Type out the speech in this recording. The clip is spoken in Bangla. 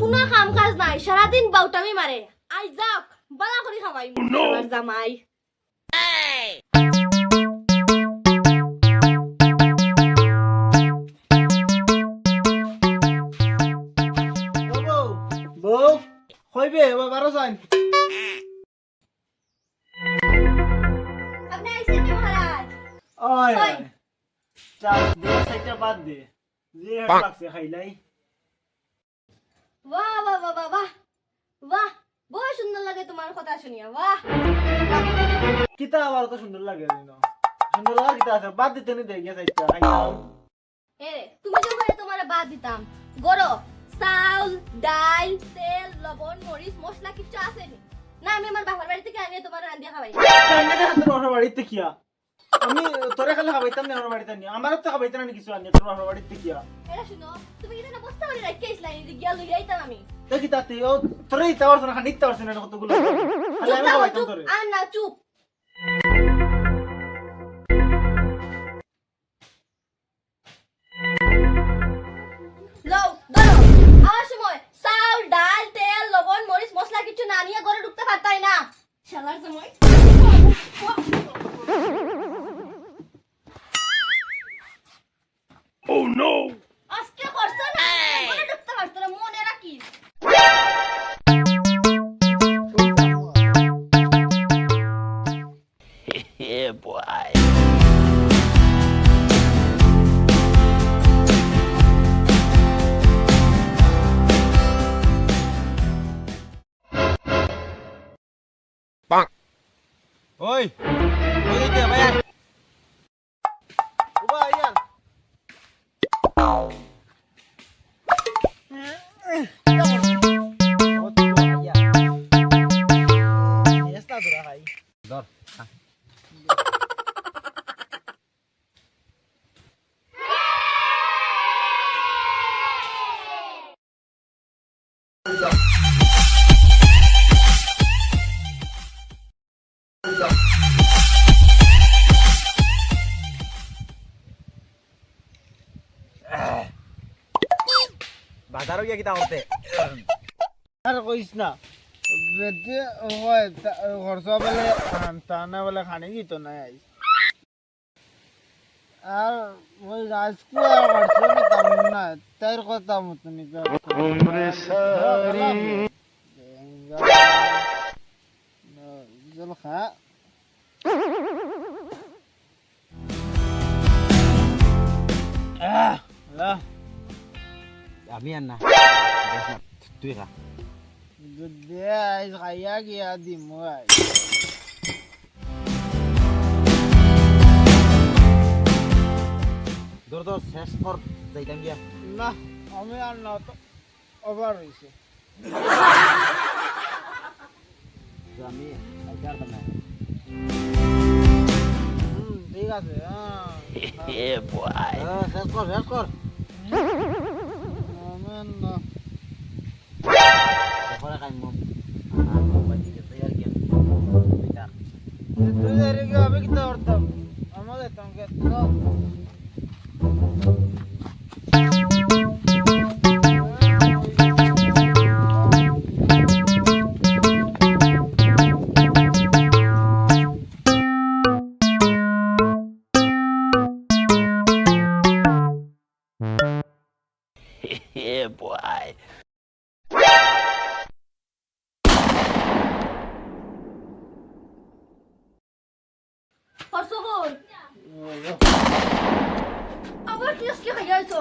কোনো কাম কাজ নাই সারাদিন বাউটামি মারে আই যাক বালা করে খাবাই। চাল্লার জামাই। এবার বারো যান ওই? চাষ দে সাইটা বাদ দে। যে লাগছে খাইলাই বাহ বাহ বাহ বাহ বাহ বাহ বহু সুন্দর লাগে তোমার কথা শুনিয়া বাহ কিতা আবার তো সুন্দর লাগে সুন্দর লাগার কিতা আছে বাদ দিতে নি দেখে সাইটা এ তুমি যে করে তোমার বাদ দিতাম গরো চাউল ডাল তেল লবণ মরিচ মশলা কিছু আছে না আমি আমার বাবার বাড়ি থেকে আনিয়ে তোমার রান্ধিয়া দেখা তোর বাবার বাড়িতে কিয়া আমি তোরে খালি খাবাইতাম না আমার বাড়িতে নিয়ে আমারও তো খাবাইতাম না কিছু আনি তোর বাবার বাড়িতে কিয়া এটা শুনো তুমি এখানে বসতে পারি রাখতে আসলা এই যে গিয়া লইয়া আইতাম আমি। তো কিতা তুই ও তোরে দিতে পারছ না খানি পারছ না কতগুলো খালি আমি খাবাইতাম তোরে। আর না চুপ। লও, ধরো। আমার সময় চাউল ডাল তেল লবণ মরিচ মশলা কিছু না নিয়ে ঘরে ঢুকতে পারতাই না। শালার সময় আজকে করছ না ঘরে ঢুকতে পারতো না মনে রাখিস। yeah, boy. ওই ওই দিকে ভাইয়া উবা ইয়ান な。বাজারও গিয়া কিতা করতে? আর কইস না বেদে হয় খরচ বেলে টানা বেলে খানি দিত না আই আর ওই রাজকু আর খরচ নিতাম না তার কথা মতন জল খা। আহ লা। আমি আর না। তুই খা। kaya di mo ধর ধর শেষ কর যাইতাম গিয়া না আমি আর না তো ওভার হইছে আমি আইতে না ঠিক আছে হ্যাঁ, শেষ কর শেষ কর আমি না তারপরে খাইম বাড়িতে তৈয়ার গিয়া বেকার তুই ধরে Yeah, boy. করছ কই আবার তুই আজকে খাইয়া আইছো